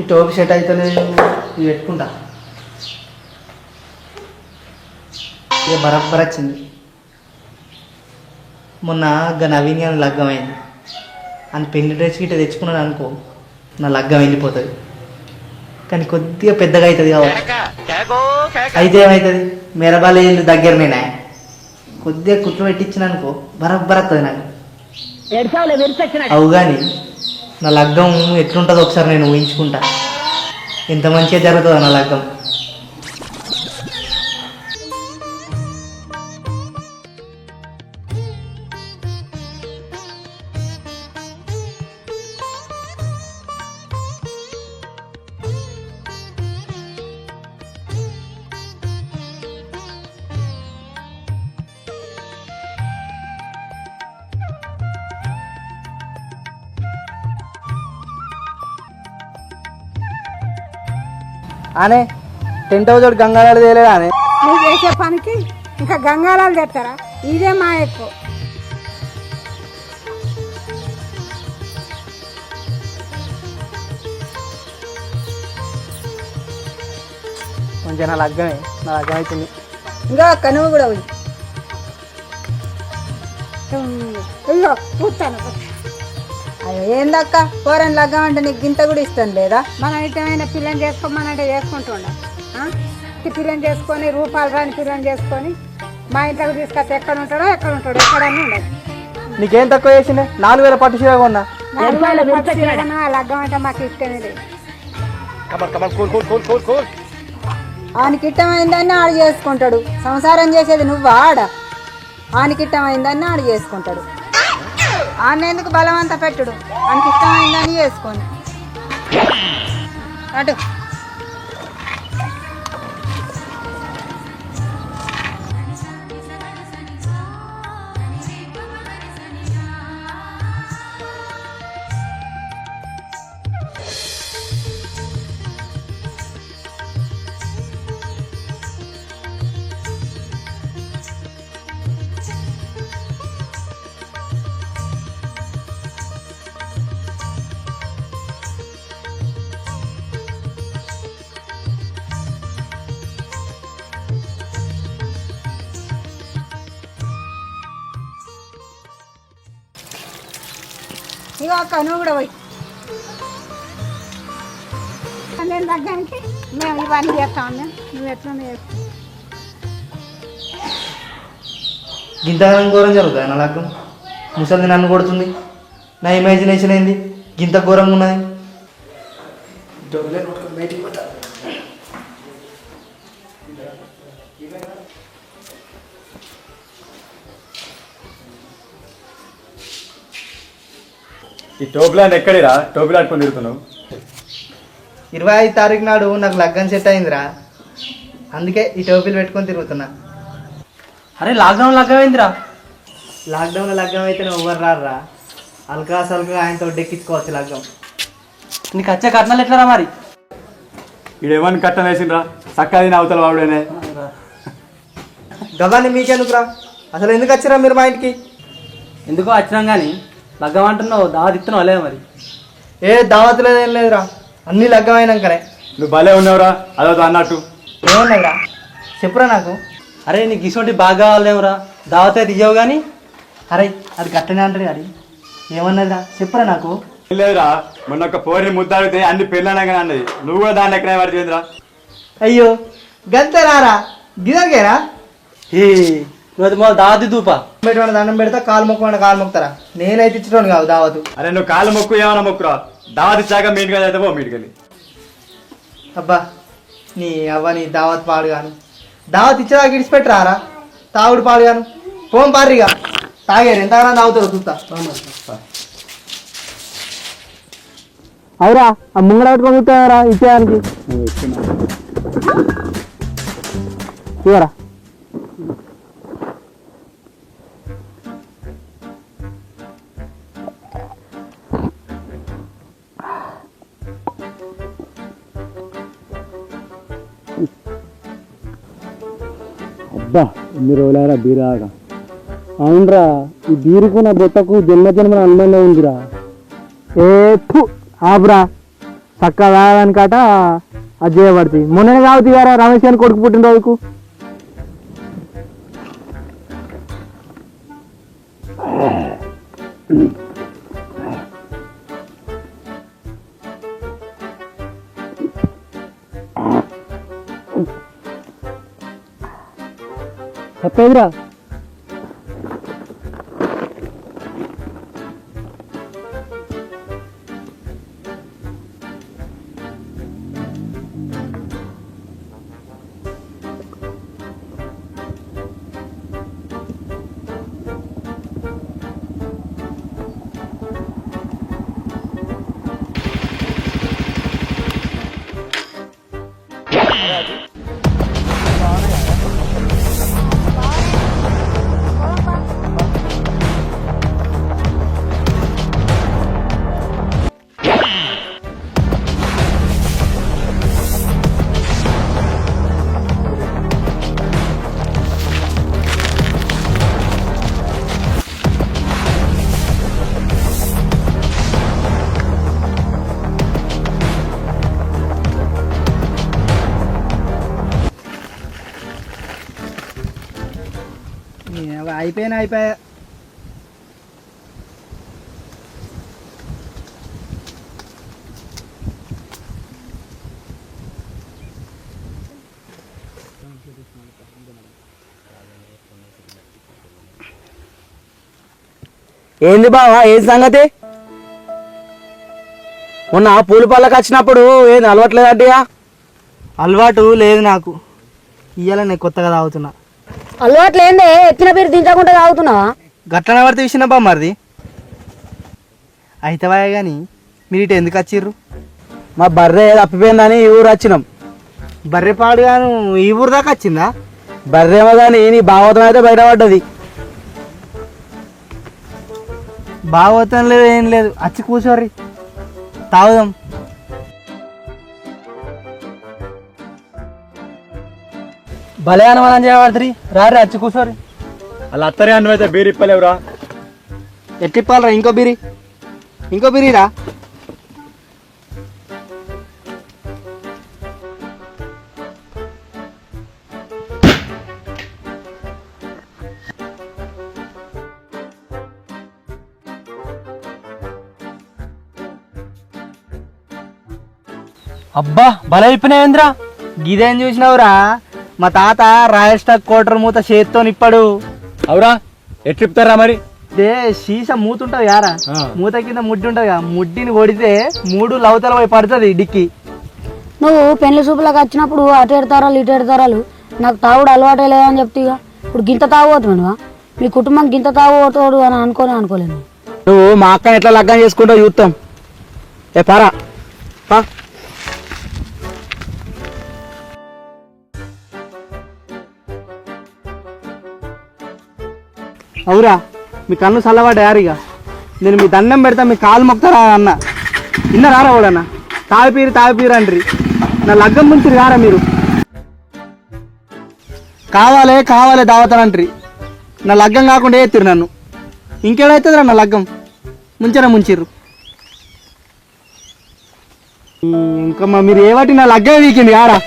ఈ టోపీ సెట్ అవుతలేదు ఇది పెట్టుకుంటా. ఇక బరబ్బర్ వచ్చింది. మొన్న గా నవీన్ గారి లగ్గం అయింది. అని పెళ్ళి డ్రెస్ గిట్ట తెచ్చుకున్నాను అనుకో నా లగ్గం వెళ్ళిపోతుంది. కానీ కొద్దిగా పెద్దగా అవుతుంది కాబట్టి అయితే ఏమవుతుంది మెరబాలి ఇల్లు దగ్గరనేనా కొద్దిగా కుట్లు పెట్టించిన అనుకో బరబ్బర్ వస్తుంది నాకు. అవు కానీ నా లగ్గం ఎట్లుంటుందో ఒకసారి నేను ఊహించుకుంటా. ఎంత మంచిగా జరుగుతుందో నా లగ్గం. అనే టెంట్ హౌస్ గంగారాడు తేలేదా అనే? నువ్వు చేసే పనికి ఇంకా గంగాలాలు తెస్తారా ఇదే మా ఎక్కువ. కొంచెం నా లగ్గమే నా లగ్గం అవుతుంది ఇంకా అక్క నువ్వు కూడా పోయి. అయ్యో కూర్చాను అయ్యో ఏందక్క? పోరని లగ్గం అంటే నీకు గింత కూడా ఇష్టం లేదా? మనం ఇష్టమైన పిల్లని చేసుకోమనంటే చేసుకుంటుండ పిల్లని చేసుకొని రూపాయలు రాని పిల్లని చేసుకొని మా ఇంట్లోకి తీసుకొస్తే ఎక్కడ ఉంటాడో ఎక్కడ ఉంటాడో ఎక్కడన్నా ఉండదు. నీకేం తక్కువ చేసిండే నాలుగు వేల పట్టు చీర కొన్నా. లగ్గం అంటే మాకు ఇష్టమే లేదు. ఆయనకి ఇట్టమైందని ఆడు చేసుకుంటాడు. సంసారం చేసేది నువ్వు ఆడ. ఆయనకి ఇట్టమైందని ఆడు చేసుకుంటాడు. ఆడనేందుకు బలవంత పెట్టుడు? మనకి ఇష్టమైందని వేసుకొని అటు. ఇగో అక్క నువ్వు కూడా పోయి. నేను లగ్గానికి మేము ఇవన్నీ చేస్తాం మేము నువ్వు ఎట్లా చేస్తావు గింత ఘోరం జరుగుతుంది నా లగ్గం ముసలిది నన్ను కొడుతుంది. నా ఇమాజినేషన్ ఏంది? గింత ఘోరంగా ఉన్నది. బయటికి పోతా. ఈ టోపులాంటి ఎక్కడిరా? టోపులు ఆడుకొని తిరుగుతున్నావు. ఇరవై ఐదు తారీఖు నాడు నాకు లగ్గం సెట్ అయిందిరా. అందుకే ఈ టోపీలు పెట్టుకొని తిరుగుతున్నా. అరే లాక్డౌన్ లగ్గమైందిరా. లాక్డౌన్లో లగ్గం అయితే ఎవరు రారా అల్కా సల్కా ఆయనతో డెక్కించుకోవచ్చు లగ్గం. నీకు వచ్చే కట్నాలు ఎట్లరా మరి? ఈడేమని కట్టం వేసిండ్రా? చక్కది అవతల వాడునే గవాన్ని మీకెందుకురా? అసలు ఎందుకు వచ్చారా మీరు మా ఇంటికి? ఎందుకో వచ్చినాం కానీ లగ్గం అంటున్నావు దావత్ ఇస్తున్నావు లేదు మరి. ఏ దావత్ లేదేం లేదురా అన్నీ లగ్గం అయినాకనే నువ్వు భలే ఉన్నావురా అదొక అన్నట్టు. ఏమన్నాయిరా చెప్పురా నాకు. అరే నీకు ఇటువంటి బాగా కావాలేమురా? దావత్ అయితే ఇవ్వవు కానీ అరే అది కట్టనే అంటారు అది. ఏమన్నదిరా? చెప్పురా నాకు. లేదురా మొన్న ఒక పోరిని ముద్దాడితే అన్ని పెళ్ళనగానే అన్నది. నువ్వు కూడా దాన్ని ఎక్కడ పడిపోయిందిరా అయ్యో గంతే రారా గిదరికేరా ఏ నువ్వు అది మొదలు దావత్ దూపా. పెట్టుకున్న దండం పెడతా కాలు మొక్కకుండా కాలు మొక్కుతారా? నేనైతే ఇచ్చడం కాదు దావతు. అరే నువ్వు కాలు మొక్కు ఏమన్నా మొక్కురా? దావతి ఇచ్చాక మీ ఇంటికి అయితే పో మీ ఇంటికి వెళ్ళి. అబ్బా నీ అవ్వ నీ దావత్ పాడుగాను. దావత్ ఇచ్చేదాకా ఇడిచిపెట్టరారా? తాగుడు పాడుగాను. పోం పారిగా తాగేరు ఎంతగానో తాగుతారు చూస్తా. అవురా ఆ ముంగడ పెట్టుకొని చూస్తారా ఇచ్చేదానికి? ఇవరా అబ్బా ఎన్ని రోజులారా బీరాగా అవునరా ఈ బీరుకు నా బొత్తకు జన్మ జన్మ అనుబంధం ఉందిరా. ఏ ఫు, ఆపురా. చక్కగా తాగడానికట అది చేయబడుతుంది మొన్ననే కావచ్చు కదా రమేష్ గారిని కొడుకు పుట్టినరోజుకు Mm-hmm. 얘들아 해야지. అయిపోయినా అయిపోయా. ఏంది బావా ఏం సంగతి? మొన్న పూల పళ్ళకి వచ్చినప్పుడు ఏంది అలవట్లేదంటిగా అలవాటు లేదు నాకు. ఇయ్యాల నేను కొత్తగా తాగుతున్నా. అలవాట్లు ఏందే? ఎత్తిన పేరు దించకుండా తాగుతున్నావా? గట్లనే పడితే విషయం బా మరిది. అయితే కానీ మీరు ఇటు ఎందుకు వచ్చిర్రు? మా బర్రె తప్పిపోయిందని ఈ ఊరు వచ్చినాం. బర్రెపాడుగాను ఈ ఊరు దాకా వచ్చిందా? బర్రెమో కానీ నీ భాగవతం అయితే బయటపడ్డది. బాగోతం లేదు ఏం లేదు. వచ్చి కూర్చోర్రి. తాగుదాం. భలే అనుమానం చేయబడుతుంది రారి వచ్చి కూర్చోరి. అలా అత్తరే అన్నమైతే బీరు ఇప్పలేవురా. ఇంకో బిరి. ఇంకో బిరిరా అబ్బా భలే అయిపోయినాయేంద్రా గిదేం చూసినావురా? మా తాత రాయల్ స్టాక్ కోటర్ మూత చేత్తో నిప్పాడు. అవురా ఎట్రిప్తారా మరి? దే సీసా మూత ఉంటది యారా. మూత కింద ముడ్డి ఉంటది కదా ముడ్డిని కొడితే మూడు లవతల పోయి పడుతుంది డిక్కి. నువ్వు పెళ్ళి చూపులకు వచ్చినప్పుడు అటు ఎడతారాలు ఇటు ఎడతారాలు నాకు తాగుడు అలవాటే లేదని చెప్తే ఇక ఇప్పుడు గింత తాగుతున్నావా మీ కుటుంబం గింత తాగుతాడు అని అనుకోని అనుకోలేను నువ్వు. మా అక్కని ఎట్లా లగ్గం చేసుకుంటావు చూస్తాం ఏ పారా. పా. అవురా మీ కన్ను చల్లబడ్డా యారిగా నేను మీ దండం పెడతా మీ కాలు మొక్తారా అన్న. ఇన్నరారా వాడన్న తాగిపీరు తాగిపీరు అండ్రి. నా లగ్గం ముంచి రారా మీరు? కావాలే కావాలే దావతానంట్రి నా లగ్గం కాకుండా ఎత్తిరు నన్ను. ఇంకేడైతుందిరా నా లగ్గం? ముంచరా ముంచిర్రు. ఇంకా మీరు ఏవాటి నా లగ్గం వీకింది ఆరా?